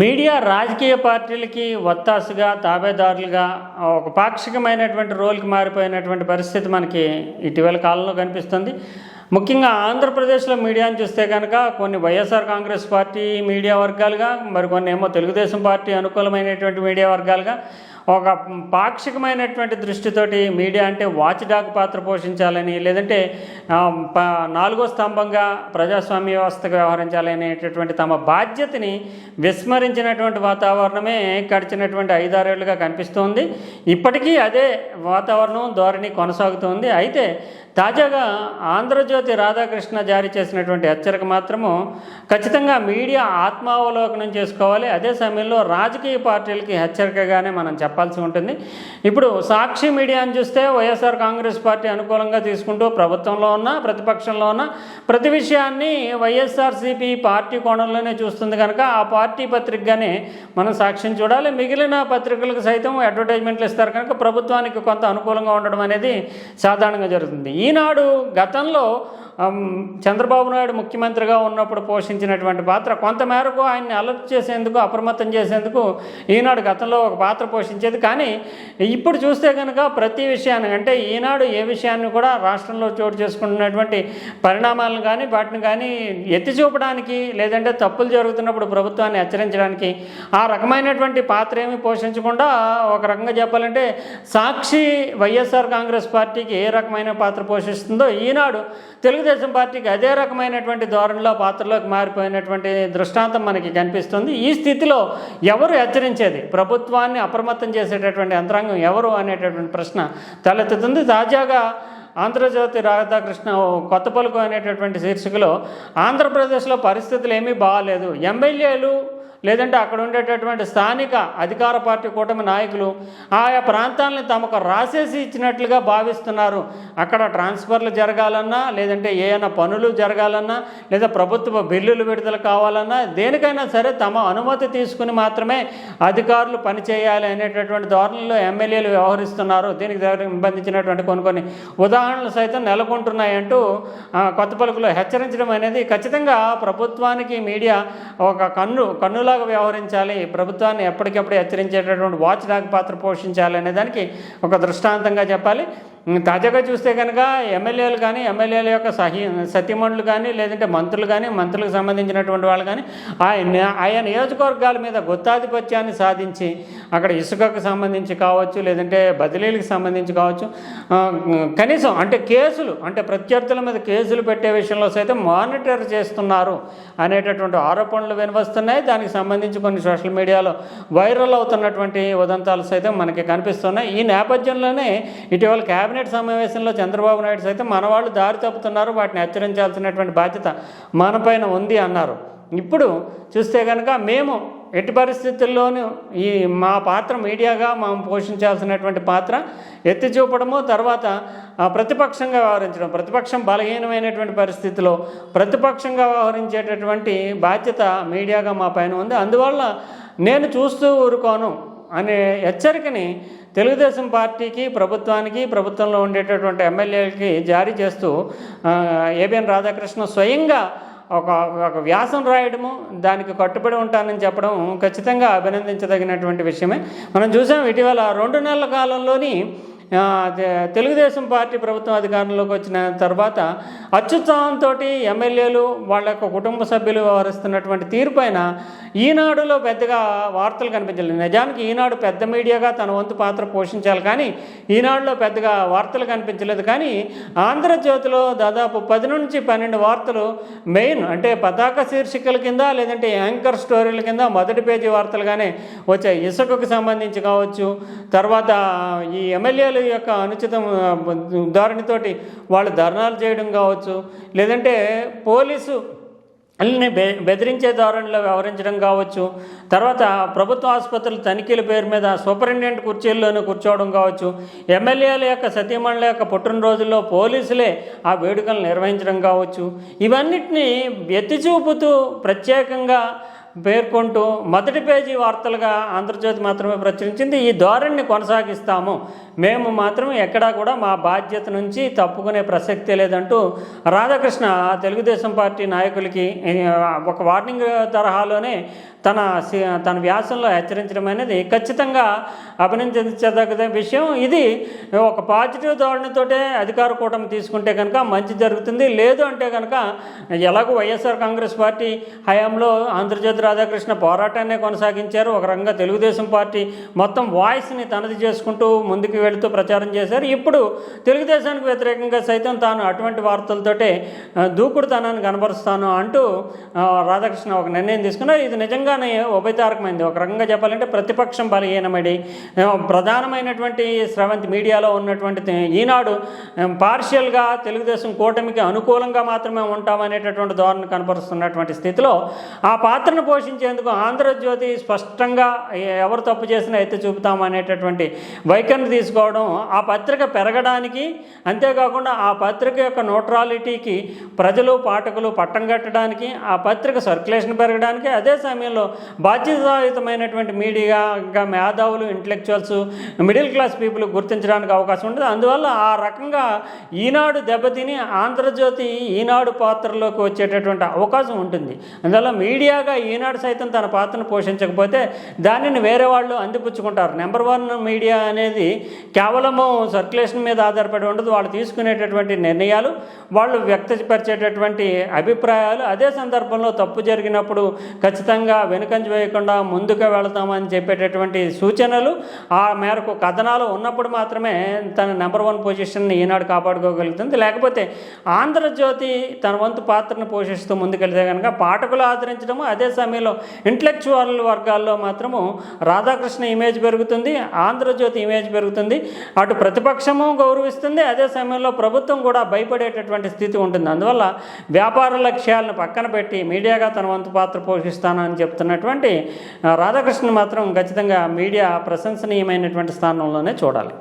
Media రాజకీయ పార్టీలకి వత్తాసుగా తాబేదారులుగా ఒక పాక్షికమైనటువంటి రోల్కి మారిపోయినటువంటి పరిస్థితి మనకి ఇటీవల కాలంలో కనిపిస్తుంది. ముఖ్యంగా ఆంధ్రప్రదేశ్లో మీడియాని చూస్తే కనుక కొన్ని వైఎస్ఆర్ కాంగ్రెస్ పార్టీ మీడియా వర్గాలుగా మరికొన్ని ఏమో తెలుగుదేశం పార్టీ అనుకూలమైనటువంటి మీడియా వర్గాలుగా ఒక పాక్షికమైనటువంటి దృష్టితోటి మీడియా అంటే వాచ్ డాగ్ పాత్ర పోషించాలని లేదంటే నాలుగో స్తంభంగా ప్రజాస్వామ్య వ్యవస్థగా వ్యవహరించాలి అనేటటువంటి తమ బాధ్యతని విస్మరించినటువంటి వాతావరణమే గడిచినటువంటి ఐదారేళ్ళుగా కనిపిస్తోంది. ఇప్పటికీ అదే వాతావరణం ధోరణి కొనసాగుతోంది. అయితే తాజాగా ఆంధ్రజ్యోతి రాధాకృష్ణ జారీ చేసినటువంటి హెచ్చరిక మాత్రము ఖచ్చితంగా మీడియా ఆత్మావలోకనం చేసుకోవాలి. అదే సమయంలో రాజకీయ పార్టీలకి హెచ్చరికగానే మనం చెప్పాలి. చెప్పాల్సి ఉంటుంది. ఇప్పుడు సాక్షి మీడియాని చూస్తే వైఎస్ఆర్ కాంగ్రెస్ పార్టీ అనుకూలంగా తీసుకుంటూ ప్రభుత్వంలో ఉన్న ప్రతిపక్షంలో ఉన్న ప్రతి విషయాన్ని వైఎస్ఆర్సీపీ పార్టీ కోణంలోనే చూస్తుంది కనుక ఆ పార్టీ పత్రికగానే మనం సాక్ష్యం చూడాలి. మిగిలిన పత్రికలకు సైతం అడ్వర్టైజ్మెంట్లు ఇస్తారు కనుక ప్రభుత్వానికి కొంత అనుకూలంగా ఉండడం అనేది సాధారణంగా జరుగుతుంది. ఈనాడు గతంలో చంద్రబాబు నాయుడు ముఖ్యమంత్రిగా ఉన్నప్పుడు పోషించినటువంటి పాత్ర కొంతమేరకు ఆయన్ని అలర్ట్ చేసేందుకు అప్రమత్తం చేసేందుకు ఈనాడు గతంలో ఒక పాత్ర పోషించేది. కానీ ఇప్పుడు చూస్తే కనుక ప్రతి విషయాన్ని అంటే ఈనాడు ఏ విషయాన్ని కూడా రాష్ట్రంలో చోటు చేసుకుంటున్నటువంటి పరిణామాలను కానీ వాటిని కానీ ఎత్తి చూపడానికి లేదంటే తప్పులు జరుగుతున్నప్పుడు ప్రభుత్వాన్ని హెచ్చరించడానికి ఆ రకమైనటువంటి పాత్ర ఏమి పోషించకుండా ఒక రకంగా చెప్పాలంటే సాక్షి వైఎస్ఆర్ కాంగ్రెస్ పార్టీకి ఏ రకమైన పాత్ర పోషిస్తుందో ఈనాడు తెలుగుదేశం పార్టీకి అదే రకమైనటువంటి ధోరణిలో పాత్రలోకి మారిపోయినటువంటి దృష్టాంతం మనకి కనిపిస్తుంది. ఈ స్థితిలో ఎవరు హెచ్చరించేది? ప్రభుత్వాన్ని అప్రమత్తం చేసేటటువంటి యంత్రాంగం ఎవరు అనేటటువంటి ప్రశ్న తలెత్తుతుంది. తాజాగా ఆంధ్రజ్యోతి రాధాకృష్ణ కొత్త పలుకు అనేటటువంటి శీర్షికలో ఆంధ్రప్రదేశ్లో పరిస్థితులు ఏమీ బాగాలేదు. ఎమ్మెల్యేలు లేదంటే అక్కడ ఉండేటటువంటి స్థానిక అధికార పార్టీ కూటమి నాయకులు ఆయా ప్రాంతాలని తమకు రాసేసి ఇచ్చినట్లుగా భావిస్తున్నారు. అక్కడ ట్రాన్స్ఫర్లు జరగాలన్నా లేదంటే ఏమైనా పనులు జరగాలన్నా లేదా ప్రభుత్వ బిల్లులు విడుదల కావాలన్నా దేనికైనా సరే తమ అనుమతి తీసుకుని మాత్రమే అధికారులు పనిచేయాలి అనేటటువంటి ధోరణిలో ఎమ్మెల్యేలు వ్యవహరిస్తున్నారు. దీనికి సంబంధించినటువంటి కొన్ని కొన్ని ఉదాహరణలు సైతం నెలకొంటున్నాయంటూ కొత్త పలుకులో హెచ్చరించడం అనేది ఖచ్చితంగా ప్రభుత్వానికి మీడియా ఒక కన్ను కన్నుల కన్నులాగా వ్యవహరించాలి? ప్రభుత్వాన్ని ఎప్పటికప్పుడు హెచ్చరించేటటువంటి వాచ్ డాగ్ పాత్ర పోషించాలి అనే దానికి ఒక దృష్టాంతంగా చెప్పాలి. తాజాగా చూస్తే కనుక ఎమ్మెల్యేలు కానీ ఎమ్మెల్యేల యొక్క సహి సతీమణులు కానీ లేదంటే మంత్రులు కానీ మంత్రులకు సంబంధించినటువంటి వాళ్ళు కానీ ఆయన ఆయా నియోజకవర్గాల మీద గుత్తాధిపత్యాన్ని సాధించి అక్కడ ఇసుకకు సంబంధించి కావచ్చు లేదంటే బదిలీలకు సంబంధించి కావచ్చు కనీసం అంటే కేసులు అంటే ప్రత్యర్థుల మీద కేసులు పెట్టే విషయంలో సైతం మానిటర్ చేస్తున్నారు అనేటటువంటి ఆరోపణలు వినవస్తున్నాయి. దానికి సంబంధించి కొన్ని సోషల్ మీడియాలో వైరల్ అవుతున్నటువంటి ఉదంతాలు సైతం మనకి కనిపిస్తున్నాయి. ఈ నేపథ్యంలోనే ఇటీవల క్యాబ్ కేబినెట్ సమావేశంలో చంద్రబాబు నాయుడు సైతం మన వాళ్ళు దారి తప్పుతున్నారు వాటిని హెచ్చరించాల్సినటువంటి బాధ్యత మనపైన ఉంది అన్నారు. ఇప్పుడు చూస్తే కనుక మేము ఎట్టి పరిస్థితుల్లోనూ ఈ మా పాత్ర మీడియాగా మనం పోషించాల్సినటువంటి పాత్ర ఎత్తి చూపడము తర్వాత ఆ, ప్రతిపక్షంగా వ్యవహరించడం ప్రతిపక్షం బలహీనమైనటువంటి పరిస్థితిలో ప్రతిపక్షంగా వ్యవహరించేటటువంటి బాధ్యత మీడియాగా మా పైన ఉంది. అందువల్ల నేను చూస్తూ ఊరుకోను. అనే హెచ్చరికని తెలుగుదేశం పార్టీకి ప్రభుత్వానికి ప్రభుత్వంలో ఉండేటటువంటి ఎమ్మెల్యేలకి జారీ చేస్తూ ఏబిఎన్ రాధాకృష్ణ స్వయంగా ఒక ఒక వ్యాసం రాయడము దానికి కట్టుబడి ఉంటానని చెప్పడం ఖచ్చితంగా అభినందించదగినటువంటి విషయమే. మనం చూసాం ఇటీవల రెండు నెలల కాలంలోని తెలుగుదేశం పార్టీ ప్రభుత్వం అధికారంలోకి వచ్చిన తర్వాత అత్యుత్సాహంతో ఎమ్మెల్యేలు వాళ్ళ యొక్క కుటుంబ సభ్యులు వ్యవహరిస్తున్నటువంటి తీరు పైన ఈనాడులో పెద్దగా వార్తలు కనిపించలేదు. నిజానికి ఈనాడు పెద్ద మీడియాగా తన వంతు పాత్ర పోషించాలి కానీ ఈనాడులో పెద్దగా వార్తలు కనిపించలేదు. కానీ ఆంధ్రజ్యోతిలో దాదాపు పది నుంచి పన్నెండు వార్తలు మెయిన్ అంటే పతాక శీర్షికల కింద లేదంటే యాంకర్ స్టోరీల కింద మొదటి పేజీ వార్తలుగానే వచ్చాయి. ఇసుకకు సంబంధించి కావచ్చు తర్వాత ఈ ఎమ్మెల్యేలు యొక్క అనుచిత ధోరణితోటి వాళ్ళు ధర్నాలు చేయడం కావచ్చు లేదంటే పోలీసు అల్ని బె బెదిరించే ధోరణిలో వ్యవహరించడం కావచ్చు తర్వాత ప్రభుత్వ ఆసుపత్రుల తనిఖీల పేరు మీద సూపరింటెండెంట్ కుర్చీల్లోనే కూర్చోవడం కావచ్చు ఎమ్మెల్యేల యొక్క సతీమణుల యొక్క పుట్టినరోజుల్లో పోలీసులే ఆ వేడుకలు నిర్వహించడం కావచ్చు ఇవన్నిటినీ ఎత్తి చూపుతూ ప్రత్యేకంగా పేర్కొంటూ మొదటి పేజీ వార్తలుగా ఆంధ్రజ్యోతి మాత్రమే ప్రచురించింది. ఈ ధోరణిని కొనసాగిస్తాము. మేము మాత్రం ఎక్కడా కూడా మా బాధ్యత నుంచి తప్పుకునే ప్రసక్తే లేదంటూ రాధాకృష్ణ తెలుగుదేశం పార్టీ నాయకులకి ఒక వార్నింగ్ తరహాలోనే తన తన వ్యాసంలో హెచ్చరించడం అనేది ఖచ్చితంగా అభినందించదగ్గ విషయం. ఇది ఒక పాజిటివ్ ధోరణితోటే అధికార కూటమి తీసుకుంటే కనుక మంచి జరుగుతుంది. లేదు అంటే కనుక ఎలాగో వైఎస్ఆర్ కాంగ్రెస్ పార్టీ హయాంలో ఆంధ్రజ్యోతి రాధాకృష్ణ పోరాటాన్ని కొనసాగించారు. ఒక రకంగా తెలుగుదేశం పార్టీ మొత్తం వాయిస్ని తనది చేసుకుంటూ ముందుకు వెళుతూ ప్రచారం చేశారు. ఇప్పుడు తెలుగుదేశానికి వ్యతిరేకంగా సైతం తాను అటువంటి వార్తలతోటే దూకుడుతనాన్ని కనబరుస్తాను అంటూ రాధాకృష్ణ ఒక నిర్ణయం తీసుకున్నారు. ఇది నిజంగానే ఉభయతారకమైంది. ఒక రకంగా చెప్పాలంటే ప్రతిపక్షం బలహీనమడి ప్రధానమైనటువంటి స్రవంతి మీడియాలో ఉన్నటువంటి ఈనాడు పార్షియల్గా తెలుగుదేశం కూటమికి అనుకూలంగా మాత్రమే ఉంటామనేటటువంటి ధోరణి కనపరుస్తున్నటువంటి స్థితిలో ఆ పాత్రను పోషించేందుకు ఆంధ్రజ్యోతి స్పష్టంగా ఎవరు తప్పు చేసినా ఎత్తి చూపుతామనేటటువంటి వైఖరిని తీసుకోవడం ఆ పత్రిక పెరగడానికి అంతేకాకుండా ఆ పత్రిక యొక్క న్యూట్రాలిటీకి ప్రజలు పాఠకులు పట్టం కట్టడానికి ఆ పత్రిక సర్క్యులేషన్ పెరగడానికి అదే సమయంలో బాధ్యతాయుతమైనటువంటి మీడియా ఇంకా మేధావులు ఇంటలెక్చువల్స్ మిడిల్ క్లాస్ పీపుల్ గుర్తించడానికి అవకాశం ఉంటుంది. అందువల్ల ఆ రకంగా ఈనాడు దెబ్బతిని ఆంధ్రజ్యోతి ఈనాడు పాత్రలోకి వచ్చేటటువంటి అవకాశం ఉంటుంది. అందువల్ల మీడియాగా ఈనాడు సైతం తన పాత్రను పోషించకపోతే దానిని వేరే వాళ్ళు అందిపుచ్చుకుంటారు. నెంబర్ వన్ మీడియా అనేది కేవలము సర్క్యులేషన్ మీద ఆధారపడి ఉండదు. వాళ్ళు తీసుకునేటటువంటి నిర్ణయాలు వాళ్ళు వ్యక్తపరిచేటటువంటి అభిప్రాయాలు అదే సందర్భంలో తప్పు జరిగినప్పుడు ఖచ్చితంగా వెనుకంజ వేయకుండా ముందుకు వెళతామని చెప్పేటటువంటి సూచనలు ఆ మేరకు కథనాలు ఉన్నప్పుడు మాత్రమే తన నెంబర్ వన్ పొజిషన్ని ఈనాడు కాపాడుకోగలుగుతుంది. లేకపోతే ఆంధ్రజ్యోతి తన వంతు పాత్రను పోషిస్తూ ముందుకెళ్తే కనుక పాఠకులు ఆదరించడము అదే సమయంలో ఇంటలెక్చువల్ వర్గాల్లో మాత్రము రాధాకృష్ణ ఇమేజ్ పెరుగుతుంది ఆంధ్రజ్యోతి ఇమేజ్ పెరుగుతుంది. అటు ప్రతిపక్షము గౌరవిస్తుంది అదే సమయంలో ప్రభుత్వం కూడా భయపడేటటువంటి స్థితి ఉంటుంది. అందువల్ల వ్యాపార లక్ష్యాలను పక్కన పెట్టి మీడియాగా తన వంతు పాత్ర పోషిస్తానని చెప్తున్నటువంటి రాధాకృష్ణ మాత్రం ఖచ్చితంగా మీడియా ప్రశంసనీయమైనటువంటి స్థానంలోనే చూడాలి.